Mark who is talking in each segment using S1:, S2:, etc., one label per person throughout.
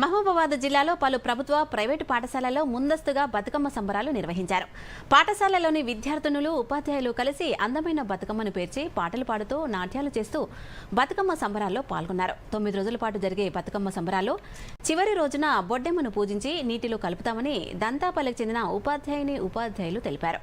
S1: మహబూబాబాద్ జిల్లాలో పలు ప్రభుత్వ ప్రైవేటు పాఠశాలల్లో ముందస్తుగా బతుకమ్మ సంబరాలు నిర్వహించారు. పాఠశాలలోని విద్యార్థినులు ఉపాధ్యాయులు కలిసి అందమైన బతుకమ్మను పేర్చి పాటలు పాడుతూ నాట్యాలు చేస్తూ బతుకమ్మ సంబరాల్లో పాల్గొన్నారు. తొమ్మిది రోజుల పాటు జరిగే బతుకమ్మ సంబరాల్లో చివరి రోజున బొడ్డెమ్మను పూజించి నీటిలో కలుపుతామని దంతాపల్లికి చెందిన ఉపాధ్యాయుని ఉపాధ్యాయులు తెలిపారు.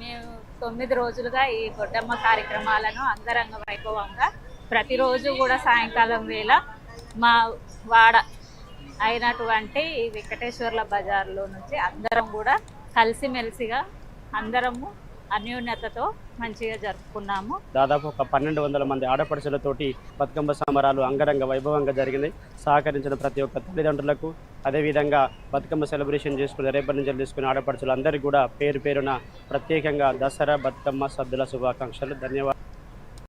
S2: మేము తొమ్మిది రోజులుగా ఈ గొడ్డమ్మ కార్యక్రమాలను అంగరంగ వైభవంగా ప్రతిరోజు కూడా సాయంకాలం వేళ మా వాడ అయినటువంటి ఈ వెంకటేశ్వర్ల బజార్లో నుంచి అందరం కూడా కలిసిమెలిసిగా అందరము అన్యోన్యతతో మంచిగా జరుపుకున్నాము.
S3: దాదాపు ఒక పన్నెండు వందల మంది ఆడపడుచులతోటి బతుకమ్మ సంబరాలు అంగరంగ వైభవంగా జరిగినాయి. సహకరించిన ప్రతి ఒక్క తల్లిదండ్రులకు అదేవిధంగా బతుకమ్మ సెలబ్రేషన్ చేసుకుని రేపటి నుంచి తీసుకునే ఆడపడుచులందరికీ కూడా పేరు పేరున ప్రత్యేకంగా దసరా బతుకమ్మ సద్దుల శుభాకాంక్షలు. ధన్యవాదాలు.